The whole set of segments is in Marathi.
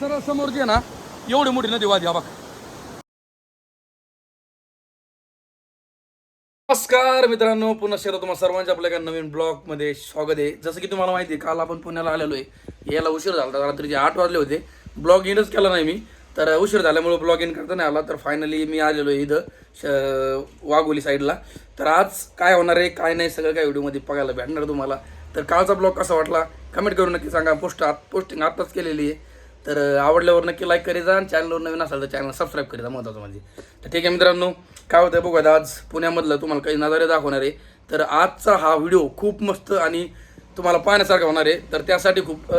सरळ समोर जे ना एवढी मोठी नदी वादी बघ. नमस्कार मित्रांनो पुन्हा शेर तुम्हाला सर्वांच्या आपल्या एका नवीन ब्लॉगमध्ये स्वागत आहे. जसं की तुम्हाला माहिती आहे काल आपण पुण्याला आलेलो आहे. याला उशीर झाला होता. रात्रीचे आठ वाजले होते. ब्लॉग इनच केला नाही मी. तर उशीर झाल्यामुळे ब्लॉग इन करता नाही आला. तर फायनली मी आलेलो आहे इथं श- वाघोली साईडला तर आज काय होणार आहे काय नाही सगळं काय व्हिडिओमध्ये बघायला भेटणार तुम्हाला. तर कालचा ब्लॉग कसा वाटला कमेंट करून नक्की सांगा. पोस्ट पोस्टिंग आत्ताच केलेली आहे. तर आवडल्यावर नक्की लाईक करीजा आणि चॅनलवर नवीन असाल तर चॅनल सबस्क्राईब करीजा महत्त्वाचं म्हणजे. तर ठीक आहे मित्रांनो काय होतं बघूया आज पुण्यामधलं तुम्हाला काही नजारे दाखवणार आहे. तर आजचा हा व्हिडिओ खूप मस्त आणि तुम्हाला पाहण्यासारखा होणार आहे. तर त्यासाठी खूप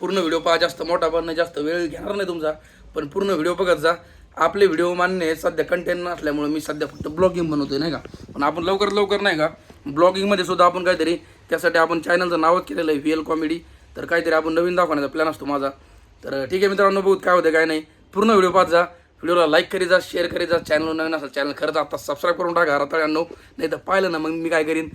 पूर्ण व्हिडिओ पहा. जास्त मोठा पण नाही जास्त वेळ घेणार नाही तुमचा. पण पूर्ण व्हिडिओ बघत जा. आपले व्हिडिओ मान्य आहे सध्या कंटेंट नसल्यामुळे मी सध्या फक्त ब्लॉगिंग बनवतोय नाही का? पण आपण लवकर लवकर नाही का? ब्लॉगिंगमध्ये सुद्धा आपण काहीतरी त्यासाठी आपण चॅनलचं नावच केलेलं आहे व्ही एल कॉमेडी तर काहीतरी आपण नवीन दाखवण्याचा प्लॅन असतो माझा. तर ठीक आहे मित्रांनो बघूत काय होतं काय नाही. पूर्ण व्हिडिओ पाहत जा. व्हिडिओला लाईक करी जा शेअर करी जा. चॅनल नवीन असेल चॅनल खरंच आता सबस्क्राईब करून टाका रताळ्यांनो. नाही तर पाहिलं ना मग मी काय करीन.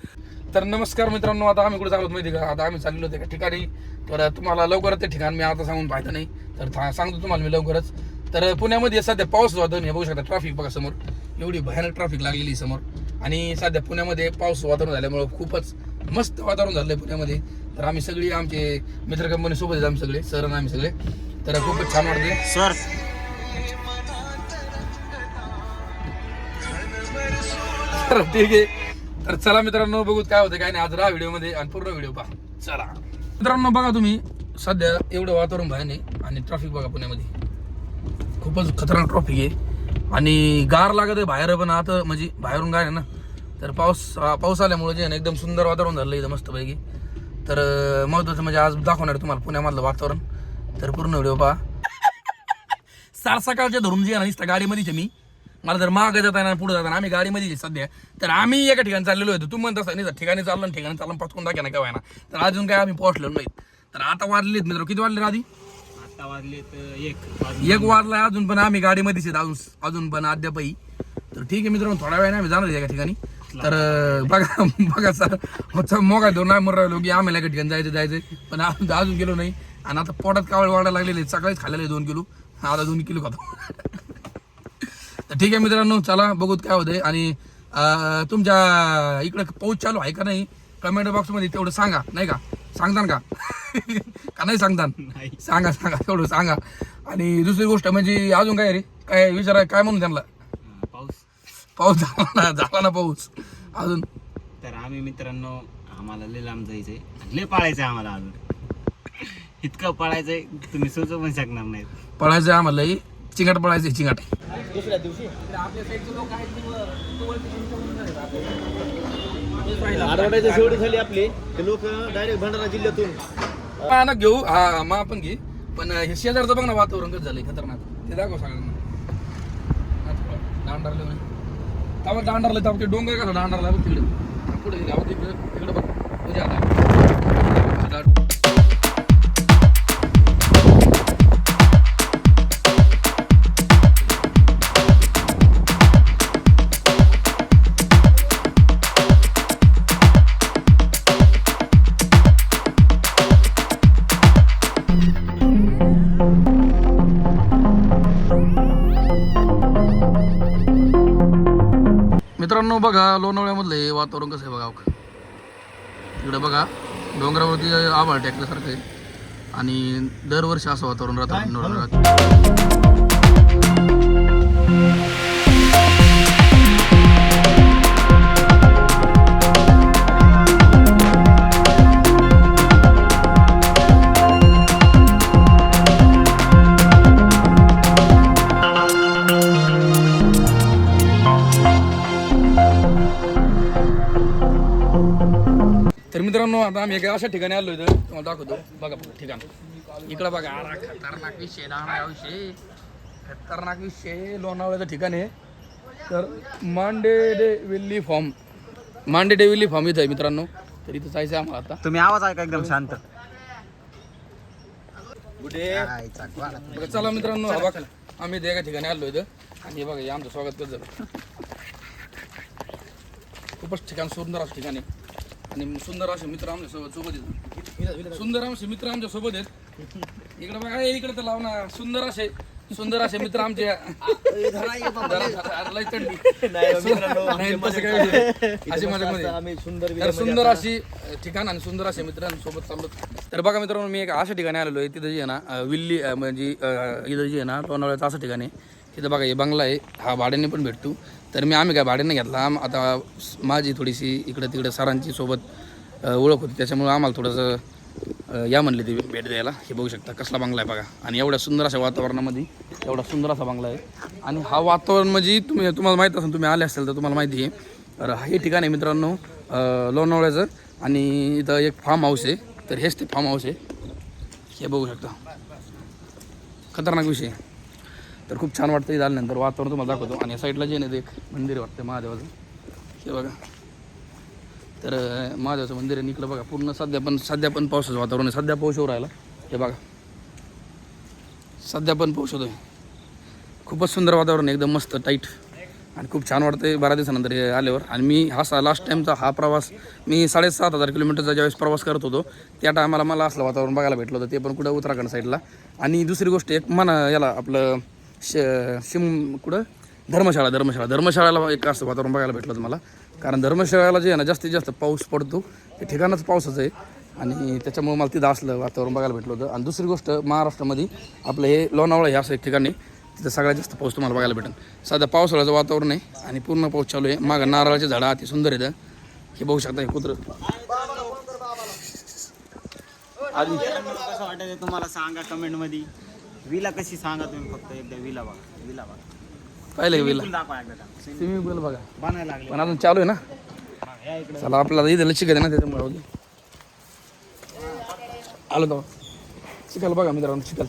तर नमस्कार मित्रांनो आता आम्ही कुठे चाललो माहिती का? आता आम्ही चाललो होतो एका ठिकाणी. तर तुम्हाला लवकरच ते ठिकाण मी आता सांगून पाहिलं नाही. तर सांगतो तुम्हाला मी लवकरच. तर पुण्यामध्ये सध्या पाऊस वातावरण हे बघू शकता ट्रॅफिक बघा समोर. एवढी भयानक ट्रॅफिक लागलेली समोर. आणि सध्या पुण्यामध्ये पाऊस वातावरण झाल्यामुळं खूपच मस्त वातावरण झालं आहे पुण्यामध्ये. तर आम्ही सगळी आमचे मित्र कंपनी सोबत आम्ही सगळे सर आणि आम्ही सगळे. तर खूपच छान वाटते सर तर ठीक आहे. तर चला मित्रांनो बघू काय होतं काय नाही. आज राहा व्हिडिओमध्ये आणि पूर्ण व्हिडिओ पहा. चला. मित्रांनो बघा तुम्ही सध्या एवढं वातावरण भयान आहे आणि ट्रॅफिक बघा पुण्यामध्ये. खूपच खतरनाक ट्रॉफिक आहे. आणि गार लागत आहे बाहेर पण आता म्हणजे बाहेरून गार आहे ना. तर पाऊस पाऊस आल्यामुळे जे एकदम सुंदर वातावरण झालं इथं मस्तपैकी. तर महत्वाचं म्हणजे आज दाखवणार आहे तुम्हाला पुण्यामधलं वातावरण. तर पूर्ण व्हिडिओ पहा. सार सकाळच्या धरून जे ना गाडीमध्येच मी. मला जर मागं जाताना पुढे जाताना आम्ही गाडीमध्ये सध्या. तर आम्ही एका ठिकाणी चाललेलो होतो तू म्हणत नाही ठिकाणी चाललो ठिकाणी चालून पटकून दाखवा ना काय ना. तर अजून काय आम्ही पोहोचलेलो नाहीत. तर आता वाजलेत मित्र किती वाजले आधी? आता वाजले तर एक. एक वाजला अजून पण आम्ही गाडीमध्येच आहेत अजून अजून पण अद्यापही. तर ठीक आहे मित्रांनो थोड्या वेळाने आम्ही जाणार एका ठिकाणी. तर बघा बघा सर मोगा दोन नाही म्हणून राहिलो की आम्हाला ठिकाणी जायचं जायचं. पण अजून अजून गेलो नाही. आणि आता पोटात कावळ वाढायला लागलेले. सकाळीच खाल्लेले दोन किलो. आता दोन किलो खातो. तर ठीक आहे मित्रांनो चला बघूत काय होतंय. आणि तुमच्या इकडे पाऊस चालू आहे का नाही कमेंट बॉक्समध्ये तेवढं सांगा नाही का? सांगतान का? का नाही सांगतान? नाही. सांगा सांगा तेवढं सांगा. आणि दुसरी गोष्ट म्हणजे अजून काय रे? काय विचारा काय म्हणून त्यांना? पाऊस झाला ना झाला ना पाऊस. अजून. तर आम्ही मित्रांनो आम्हाला लय लांब जायचंय. आणि लय पाळायचंय आम्हाला अजून. इतकं पळायचंय तुम्ही सुचू पण शकणार नाहीत. पळायचं आम्हाला चिंगाट पळायचं चिंगाट. आरवड्याची शेवटी झाली आपली. ते लोक डायरेक्ट भंडारा जिल्ह्यातून. हा ना घेऊ. हा मग आपण घे. पण हे शेजारचं बघ ना वातावरण कसं झालंय खतरनाक. ते दाखव सगळ्यांना. दांडारले तावं दांडारले तावं ते डोंगर कसा दांडारला बघ तिकडे. पुढे गावात तिकडे तिकडे बघ. म्हणजे आता. मित्रांनो बघा लोणावळ्यामधलं हे वातावरण कसं आहे बघा. इकडे बघा डोंगरावरती आभाळ टेकल्यासारखं आहे. आणि दरवर्षी असं वातावरण राहतं लोणावळ्यात. तर मित्रांनो आता आम्ही एका अशा ठिकाणी आलो इथं. तुम्हाला दाखवतो. बघा ठिकाण. इकडं बघा अरा खतरनाक विषय राहणार विषय. खतरनाक विषय लोणावळ्याचं ठिकाण आहे. तर मांडे डे विल्ली फॉर्म. मांडे डे विल्ली फॉर्म इथं आहे मित्रांनो. तर इथं जायचं आहे आम्हाला आता. तुम्ही आवाज ऐका एकदम शांत. बघा चला मित्रांनो हा बघा. आम्ही इथं एका ठिकाणी आलो इथं. आणि हे बघा हे आमचं स्वागत झालं खूपच ठिकाण सुंदर असं ठिकाण आहे. आणि सुंदर असे मित्र आमच्यासोबत सोबत आहेत. सुंदर असे मित्र आमच्यासोबत आहेत. इकडे बघा ए, इकडे तर लाव ना. सुंदर असे सुंदर असे मित्र आमचे जरा- जरा लय थंडी. नाही, तसं काही नाही. अशी मध्ये. आम्ही सुंदर तर सुंदर अशी ठिकाण आणि सुंदर असे मित्रांसोबत चाललो. तर बघा मित्रांनो मी एक अशा ठिकाणी आलेलो आहे. तिथं जे आहे ना अं, विल्ली अं, म्हणजे अं, इथं जे आहे ना लोणावळ्याचं असं ठिकाण आहे. इथं बघा हे बंगला आहे. हा भाड्याने पण भेटतो. तर मी आम्ही काय भाड्याने घेतला? आम- आता माझी थोडीशी इकडं तिकडं सरांची सोबत ओळख होती. त्याच्यामुळे आम्हाला थोडंसं या म्हणले ते भेट द्यायला. हे बघू शकता कसला बंगला आहे बघा. आणि एवढ्या सुंदर अशा वातावरणामध्ये एवढा सुंदर असा बंगला आहे. आणि हा वातावरण म्हणजे तुम्ही तुम्हाला माहीत असेल तुम्ही आले असेल तर तुम्हाला माहिती आहे. तर हे ठिकाण आहे मित्रांनो लोणावळ्याचं. आणि इथं एक फार्म हाऊस आहे. तर हेच ते फार्म हाऊस आहे. हे बघू शकता. खतरनाक विषय आहे. तर खूप छान वाटतं झाल्यानंतर वातावरण तुम्हाला दाखवतो. आणि या साईडला जे नाही ते एक मंदिर वाटतं महादेवाचं. हे बघा. तर महादेवाचं मंदिर आहे. निघलं बघा पूर्ण सध्या पण सध्या पण पावसाचं वातावरण आहे. सध्या पाऊस येऊ राहिला. हे बघा. सध्या पण पाऊस होतोय. खूपच सुंदर वातावरण आहे. एकदम मस्त टाईट. आणि खूप छान वाटतंय. बारा दिवसानंतर आल्यावर. आणि मी हा सा लास्ट टाईमचा हा प्रवास मी साडेसात हजार किलोमीटरचा ज्यावेळेस प्रवास करत होतो त्या टायमाला मला असलं वातावरण बघायला भेटलं होतं. ते पण कुठं उत्तराखंड साईडला आणि दुसरी गोष्ट एक मन याला आपलं श शिम कुठं? धर्मशाळा धर्मशाळा. धर्मशाळेला एक असं वातावरण बघायला भेटलं होतं मला कारण धर्मशाळेला जे आहे ना जास्तीत जास्त पाऊस पडतो. ते ठिकाणच पावसाचं आहे. आणि त्याच्यामुळे मला तिथं असलं वातावरण बघायला भेटलं होतं. आणि दुसरी गोष्ट महाराष्ट्रामध्ये आपलं हे लोणावळा हे असं एक ठिकाणी तिथं सगळ्यात जास्त पाऊस तुम्हाला बघायला भेटेल. सध्या पावसाळ्याचं वातावरण आहे आणि पूर्ण पाऊस चालू आहे. मागं नारळाचे झाडं अति सुंदर आहेत हे. बघू शकता हे कुत्र. आधी कसं वाटायचं तुम्हाला? सांगा कमेंटमध्ये. विला कशी सांगा तुम्ही फक्त एकदा विला बघा विला बघा. पाहिलं विला? पूल दाखवा एकदा स्विमिंग पूल बघा. बनायला लागले. पण अजून चालू आहे ना? या इकडे. चला आपल्याला इथं लक्ष ना त्याच्यामुळे होती आलो तो चिकल बघा मित्रांनो चिकल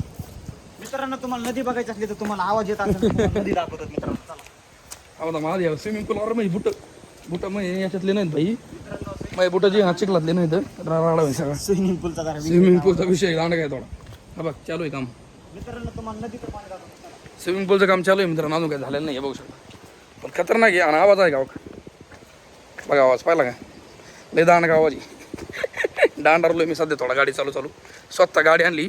मित्रांनो तुम्हाला नदी बघायची असली तर तुम्हाला आवाज येत असेल तर तुम्हाला नदी दाखवतात मित्रांनो. चला. आता माझ्या स्विमिंग पूलवर म्हणजे बुट बुट मग याच्यातले नाहीत भाई. माझे बुट जे हा चिखलातले नाहीत. राडा सगळा. स्विमिंग पूलचा जरा स्विमिंग पूलचा विषय दांडा काय थोडा. हा बघ चालू आहे काम. मित्रांनो तुम्हाला नदीचं पाणी दाखवतो. चला. स्विमिंग पूलचं काम चालू आहे मित्रांनो अजून काय झालेलं नाही बघू शकता. पण खतरनाक आहे आणि आवाज आहे का बघ आवाज पाहिला का? लय दांडा आवाज आहे. दांडारलोय मी सध्या थोडा गाडी चालू चालू. स्वतः गाडी आणली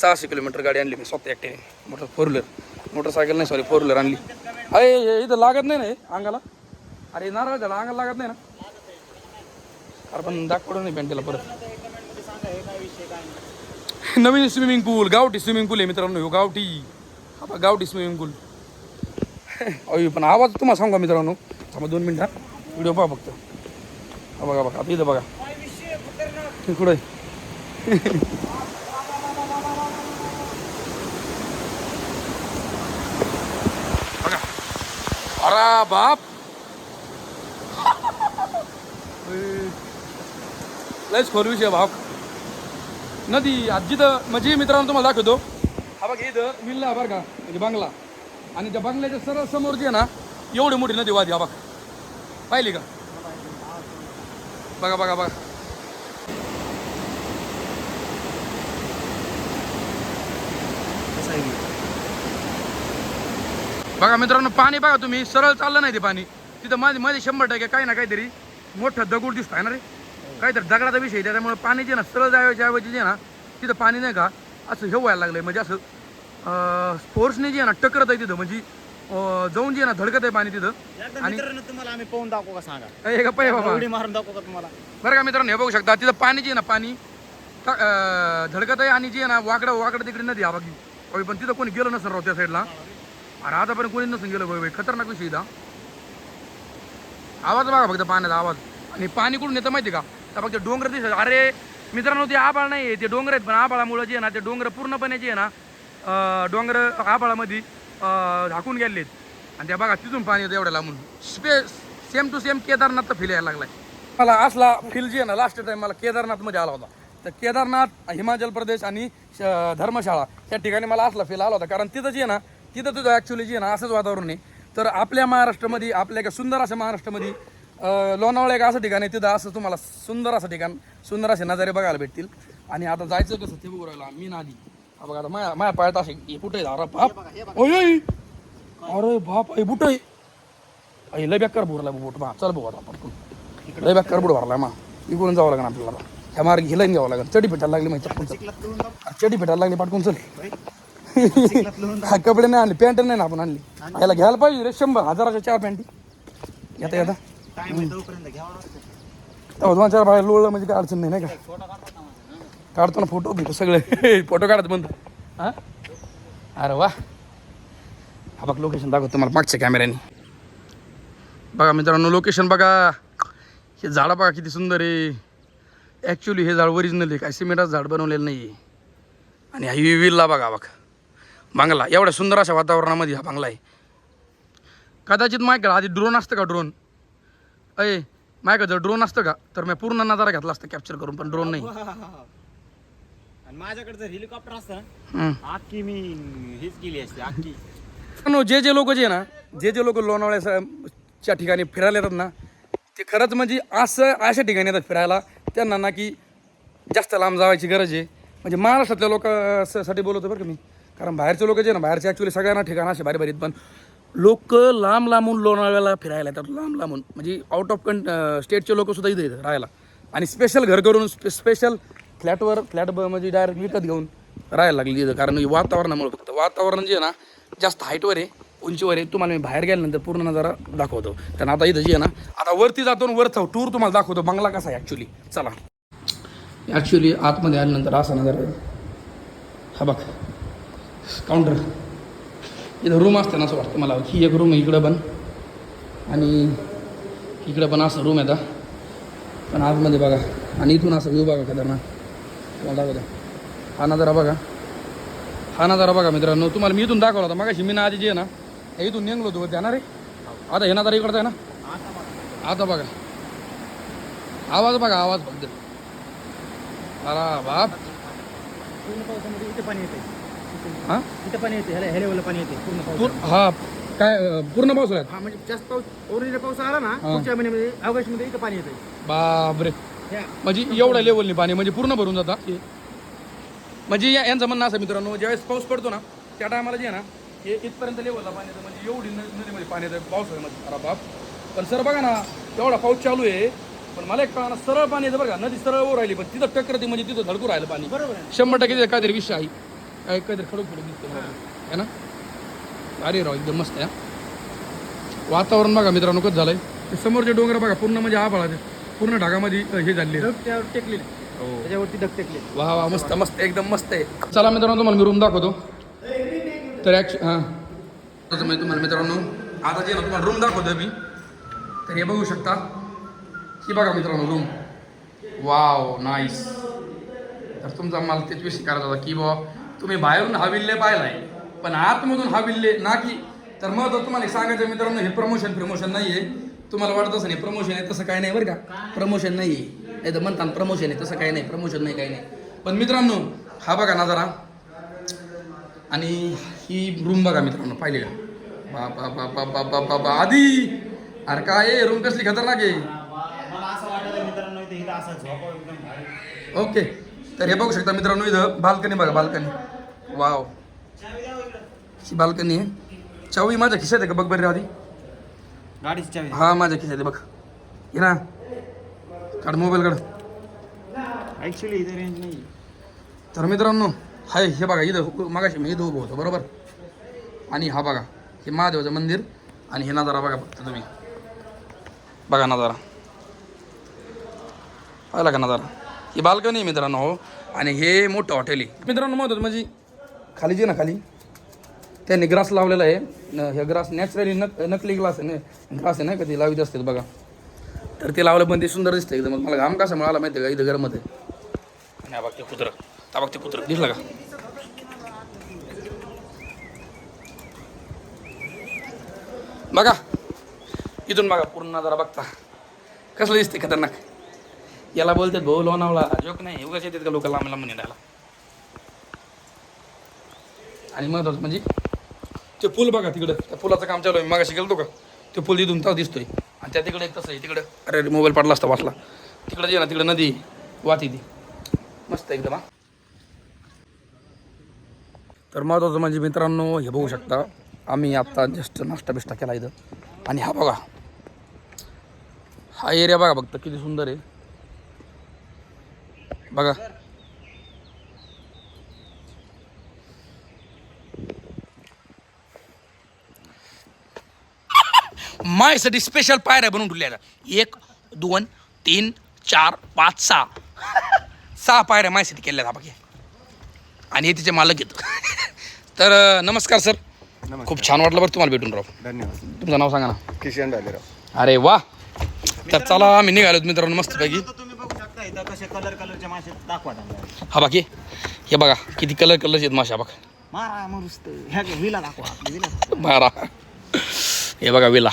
सहाशे किलोमीटर गाडी आणली मी स्वतः एकटे मोटर फोर व्हीलर मोटरसायकल नाही सॉरी फोर व्हीलर आणली. अरे हे इथं लागत नाही ना हे अंगाला? अरे नारळ झाला अंगाला लागत नाही ना? अरे पण पडून नाही पॅन्टीला परत. नवीन स्विमिंग पूल गावठी स्विमिंग पूल आहे मित्रांनो ह्यो गावठी. हा बा गावठी स्विमिंग पूल. अयो पण आवाज तुम्हाला सांगा मित्रांनो? थांबा दोन मिनिटं व्हिडिओ पहा फक्त. हा बघा बघा आता इथं बघा. इकडे बघा. अरे बाप. लयच खोर विषय भाव नदी आज जिथं म्हणजे मित्रांनो तुम्हाला दाखवतो. हा बघ इथं विल्ला बरं का म्हणजे बंगला. आणि त्या बंगल्याच्या सरळ समोर जे आहे ना एवढी मोठी नदी वादी हा बघा. पाहिली का? बघा बघा बघा. बघा मित्रांनो पाणी बघा तुम्ही सरळ चाललं नाही ते पाणी. तिथं माझी मध्ये शंभर टक्के काही ना काहीतरी मोठं दगड दिसत आहे ना रे. काहीतरी दगडाचा विषय. त्याच्यामुळे पाणी जे ना सरळ जायच्या ऐवजी जे ना तिथं पाणी नाही का असं हे व्हायला लागलंय. म्हणजे असं स्पोर्ट्सने जे ना टकरत आहे तिथं. म्हणजे जाऊन जे ना धडकत आहे पाणी तिथं. आणि- तुम्हाला आम्ही पाहून दाखवू का सांगा? हे का पाय बाबा? उडी मारून दाखवू का तुम्हाला? बरं का मित्रांनो हे बघू शकता तिथं पाणी जे आहे ना पाणी धडकत आहे आणि जे ना वाकडं वाकडं तिकडे नदी बाकी अहो, पण तिथं कोणी गेलं नसेल राव त्या साईडला. अरे आतापर्यंत कोणी नसून गेलं बाई बाई खतरनाक विषय इथं. आवाज बघा फक्त पाण्याचा आवाज. आणि पाणी कुठून येतं माहिती का? बघ ते डोंगर दिसत? अरे मित्रांनो ते आबाळ नाही आहे ते डोंगर आहेत पण आबाळामुळं जे आहे ना ते डोंगर पूर्णपणे जे आहे ना डोंगर आबाळामध्ये झाकून झाकून आहेत आणि त्या बघा तिथून पाणी येतं एवढ्या लांबून स्पे same to same Kedarnath feel यायला लागलाय. मला असला फील जे आहे ना लास्ट टाइम मला केदारनाथमध्ये आला होता. तर केदारनाथ हिमाचल प्रदेश आणि श- धर्मशाळा या ठिकाणी मला असला फील आला होता. कारण तिथं जे आहे ना तिथं तुझं ॲक्च्युली जे आहे ना असंच वातावरण आहे. तर आपल्या महाराष्ट्रामध्ये आपल्या एका सुंदर अशा महाराष्ट्रामध्ये लोणावळा एक असं ठिकाण आहे तिथं असं तुम्हाला सुंदर असं ठिकाण सुंदर असे नजारे बघायला भेटतील. आणि आता जायचं कसं ते बघू राहिला मी नादी हा बघा आता माया माया पायात असे हे कुठे अरे बाप. ओय. अरे बाप हे बुट आहे लय बेकार भरला बुट मा. चल बघू आता आपण लय बेकार बुट भरला मा. इकडून जावं लागणार आपल्याला. ह्या मार्ग हिलाईन घ्यावं लागेल. चडी भेटायला लागली माहिती टाक. चडी भेटायला लागली पाठकून चल. हा कपडे नाही आणले पॅन्ट नाही ना आपण आणली. याला घ्यायला पाहिजे रे शंभर हजाराच्या चार पॅन्टी. येता येता. टाइम आहे तोपर्यंत घ्यावं तेव्हा दोन चार बाहेर लोळलं म्हणजे काय अडचण नाही नाही का? काढतो ना फोटो घेतो सगळे. फोटो काढत म्हणतो हा? अरे वा. हा बघ लोकेशन दाखवतो तुम्हाला मागच्या कॅमेऱ्याने बघा मित्रांनो लोकेशन बघा. हे झाडं बघा किती सुंदर आहे. ॲक्च्युली हे झाड ओरिजिनल आहे काय सिमेंटाचं झाड बनवलेलं नाही आहे आणि हा विल्ला बघा बघा. बांगला एवढ्या सुंदर अशा वातावरणामध्ये हा बांगला आहे. कदाचित का आधी ड्रोन असतं का ड्रोन अय माझ्याकडे जर ड्रोन असतं का? तर मी पूर्ण नजारा घेतला असता कॅप्चर करून पण ड्रोन नाही. आणि माझ्याकडे जर हेलिकॉप्टर असतं ना, हम्म. अख्खी मी हेच केली असते अख्खी मित्रांनो, जे जे लोक जे ना जे जे लोक लोणावळ्याच्या ठिकाणी फिरायला येतात ना ते खरंच म्हणजे असं अशा ठिकाणी येतात फिरायला त्यांना ना की जास्त लांब जायची गरज आहे. म्हणजे महाराष्ट्रातल्या लोकांसाठी बोलवतो बरं का मी. कारण बाहेरचे लोक जे ना बाहेरचे ॲक्च्युली सगळ्यांना ठिकाणं असे भारी भारी आहेत, पण लोक लांब लांबून लोणावळ्याला फिरायला येतात लांब लांबून. म्हणजे आउट ऑफ कंट स्टेटचे लोक सुद्धा इथे येतात राहायला. आणि स्पेशल घर करून स्पेशल फ्लॅटवर फ्लॅट म्हणजे डायरेक्ट विकत घेऊन राहायला लागली इथं. कारण वातावरणामुळे फक्त. वातावरण जे आहे ना जास्त हाईटवर आहे उंचीवर आहे. तुम्हाला मी बाहेर गेल्यानंतर पूर्ण नजारा दाखवतो. कारण आता इथं जे आहे ना आता वरती जातो आणि वरचा टूर तुम्हाला दाखवतो. बंगला कसा आहे ॲक्च्युली चला. ॲक्च्युली आतमध्ये आल्यानंतर असा नजारा हा बघ. काउंटर इथं रूम असते ना असं वाटतं मला. ही एक रूम आहे इकडं पण. आणि इकडं पण असं रूम आहे आता. पण आतमध्ये बघा. आणि इथून असं व्ह्यू बघा खतरनाक तुम्हाला दाखवतो. हा नजारा बघा. हा नजारा बघा मित्रांनो. तुम्हाला मी इथून दाखवला होता. मगाशी मी ना आधी जे आहे ना हे इथून निघलो होतो. जाणार रे आता हे नजारा इकडचा आहे ना? आता बघा. आवाज बघा आवाज फक्त. अरा बाप. पाणी येते हां? इथे पाणी येते ह्याला पाणी येते पूर्ण पाऊस. हा काय अं, पूर्ण पावसाळ्यात हा म्हणजे जास्त पाऊस ओरिजिनल पाऊस आला ना हा. पुढच्या महिन्यामध्ये ऑगस्टमध्ये इथं पाणी येते बापरे. ह्या म्हणजे एवढ्या लेवलनी पाणी म्हणजे पूर्ण भरून जाता? म्हणजे या यांचं म्हणणं असं मित्रांनो ज्यावेळेस पाऊस पडतो ना त्या टायमाला जे आहे ना हे इथपर्यंत लेवलला पाणी येतं म्हणजे एवढी न- नदीमध्ये पाणी येतं पावसाळ्यामध्ये अरे बाप. पण सर बघा ना एवढा पाऊस चालू आहे पण मला एक कळणार सरळ पाणी येतं बरं का नदी सरळ वर राहिली पण तिथं टक्कर म्हणजे तिथं धडकू राहिलं पाणी. बरोबर आहे. शंभर टक्के काहीतरी विषय आहे. काय काहीतरी खडू खडू दिसतं मला. है ना? अरे राव एकदम मस्त आहे हा. वातावरण बघा मित्रांनो कसं झालंय. ते समोरचे डोंगर बघा पूर्ण म्हणजे आभाळा पूर्ण ढगामध्ये हे झाले ढग त्यावर टेकलेले त्याच्यावरती ढग टेकले वा वा मस्त मस्त एकदम मस्त आहे. चला मित्रांनो तुम्हाला मी रूम दाखवतो. तर ॲक्च्यु हां. तसं मी तुम्हाला मित्रांनो आता जे ना तुम्हाला रूम दाखवतो मी. तर हे बघू शकता. ही बघा मित्रांनो रूम वाव नाईस तर तुमचा मला तेच विषय करायचा होता की बाबा तुम्ही बाहेरून हा विल्ले पाहिलाय पण आतमधून हा विल्ले ना की तर मग तुम्हाला एक सांगायचं मित्रांनो हे प्रमोशन प्रमोशन नाही आहे तुम्हाला वाटत असं नाही प्रमोशन आहे तसं काही नाही बरं का. प्रमोशन नाही आहे नाही तर म्हणतात प्रमोशन आहे तसं काही नाही प्रमोशन नाही काही नाही. पण मित्रांनो हा बघा नजारा आणि ही रूम बघा मित्रांनो पाहिले का बा बा बा बा बा बा बा बा आधी. अरे काय रूम कसली खतरनाक आहे. ओके. तर हे बघू शकता मित्रांनो इथं बाल्कनी बघा बाल्कनी. वाव. ही बाल्कनी आहे. चावी माझ्या खिशात आहे का? बघ बरं आधी गाडीची चावी. हा माझ्या खिशात आहे बघ. हे ना. काढ मोबाईल काढ. ऍक्च्युली इथे रेंज नाही तर मित्रांनो हाय हे बघा इथं मागाशी मी इथं उभं होतो बरोबर? आणि हा बघा हे महादेवाचं मंदिर आणि हे नजारा बघा फक्त तुम्ही. बघा नजारा. पाहिला का नजारा? ही बाल्कनी आहे मित्रांनो हो. आणि हे मोठं हॉटेल आहे. मित्रांनो म्हणतो म्हणजे खाली जे ना खाली. त्यांनी ग्रास लावलेला आहे. न- हे ग्रास नॅचरली नक नकली ग्लास आहे ना ग्रास आहे ना कधी लावित असते बघा. तर ते लावलं पण ते सुंदर दिसतं एकदम. मला घाम कसा मिळाला माहिती आहे का इथं आहे आणि ते कुत्रं. ते कुत्रं. दिसलं का? बघा. इथून बघा पूर्ण जरा बघता. कसलं दिसते खतरनाक. याला बोलतात भाऊ लोणावळा. जोक नाही उगाच येतात का लोक लांब लांब निघायला आणि महत्वाचं म्हणजे ते पूल बघा तिकडं त्या पुलाचं काम चालू आहे मगाशी गेलतो का? ते पूल तिथून तर दिसतोय. आणि त्या तिकडे एक तसं आहे तिकडं अरे मोबाईल पडला असता वाचला तिकडं जे ना तिकडं नदी वाहती ती. मस्त एकदम हा. तर महत्वाचं म्हणजे मित्रांनो हे बघू शकता आम्ही आत्ता जस्ट नाश्ता बिष्टा केला इथं. आणि हा बघा हा एरिया बघा फक्त किती सुंदर आहे. बघा. मायसाठी स्पेशल पायऱ्या बनवून ठेवल्या. एक दोन तीन चार पाच सहा. सहा पायऱ्या माझ्यासाठी केल्या बघा आणि हे तिचे मालक येतो तर नमस्कार सर. खूप छान वाटलं बरं तुम्हाला भेटून राव धन्यवाद. तुमचं नाव सांगा ना. किशन भालेराव अरे वा. तर चला आम्ही निघालो मित्रांनो मस्तपैकी तर तुम्ही बघू शकता इथं कसे कलर कलरचे मासे दाखवा त्यांना. हा बाकी. हे बघा किती कलर कलरचे आहेत माशा बघा. मारा मरुस्त ह्या विला दाखवा. आपली विला दाखवा. मारा. हे बघा विला.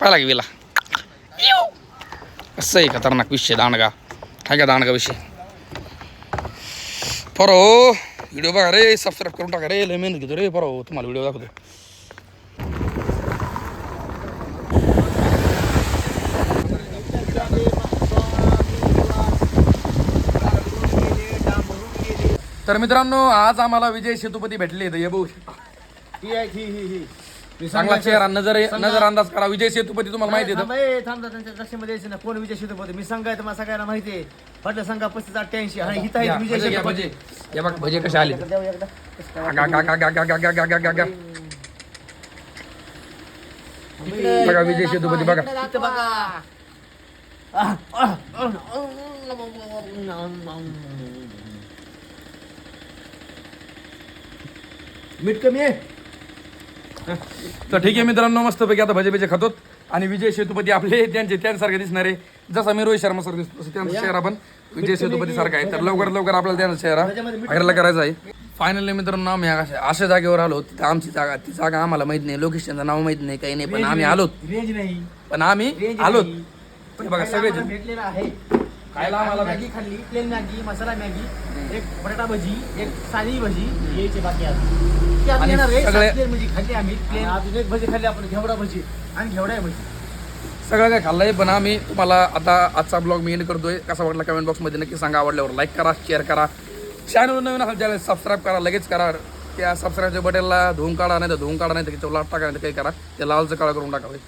पाहिला की विला. कसं आहे खतरनाक विषय दांडगा. काय का दांडगा विषय? परो व्हिडिओ बघा रे सबस्क्राईब करून टाका रे लय मेहनत घेतो रे परो. तुम्हाला व्हिडिओ दाखवतो तर मित्रांनो आज आम्हाला विजय सेतुपती भेटले इथं शकता. ही आहे ही ही ही. मी चांगला चेहरा नजर नजर अंदाज करा. विजय सेतुपती तुम्हाला माहिती थांब, आहे ए, थांब ना, त्यांच्या लक्षामध्ये यायचं ना कोण विजय शेतुपती मी सांगायचं मला सगळ्यांना माहिती आहे. म्हटलं सांगा पस्तीस अठ्ठ्याऐंशी आणि हिथं आहे विजय भजे घ्या, शेतुपती भजे. हे बघ भजे कसे आले द्यावं एकदा. गा, गा, गा, गा, गा, गा, गा, गा, गा, गा, गा. बघा विजय सेतुपती बघा. इथं बघा आह, आह, आह, मीठ कमी आहे? तर ठीक आहे मित्रांनो मस्तपैकी आता भजे भजे खातोत. आणि विजय सेतुपती आपले त्यांचे त्यांसारखे दिसणारे जसा मी रोहित शर्मा सर दिसतो तसं त्यांचा चेहरा पण विजय सेतुपती सारखा आहे. तर लवकर लवकर आपल्याला त्यांचा चेहरा व्हायरल करायचा आहे. फायनली मित्रांनो आम्ही अशा जागेवर आलो. तिथं आमची जागा ती जागा आम्हाला माहीत नाही. लोकेशनचं नाव माहीत नाही काही नाही. पण आम्ही आलोत. पण आम्ही आलोत. बघा सगळे खायला आम्हाला मॅगी खाल्ली प्लेन मॅगी मसाला मॅगी एक बटाटा भजी एक साधी भजी यायचे बाकी आहे. सात प्लेन भजी खाल्ली आम्ही प्लेन अजून एक भजी खाल्ली आपण घेवडा भजी आणि घेवडा भजी. सगळं काय खाल्लंय? पण आम्ही तुम्हाला आता आजचा ब्लॉग मी एंड करतोय. कसा वाटला कमेंट बॉक्समध्ये नक्की सांगा. आवडल्यावर लाईक करा शेअर करा. चॅनल नवीन असेल चॅनल सबस्क्राईब करा लगेच करा. त्या सबस्क्राईबच्या बटनला धुवून काढा नाही तर धुवून काढा नाही तर त्याच्यावर लाट टाका नाही काही करा. ते लालचं काळा करून टाकावे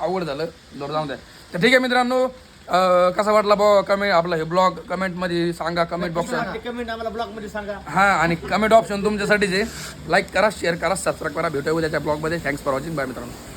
आवड झालं. जोर जाऊन द्या तर ठीक आहे मित्रांनो अं, कसा वाटला बॉ कमेंट आपला हे ब्लॉग कमेंटमध्ये सांगा कमेंट बॉक्स कमेंट आम्हाला ब्लॉगमध्ये सांगा. हा आणि कमेंट ऑप्शन तुमच्यासाठीच. आहे लाईक करा शेअर करा सबस्क्राईब करा. भेटूया उद्याच्या ब्लॉगमध्ये थँक्स फॉर वॉचिंग बाय मित्रांनो.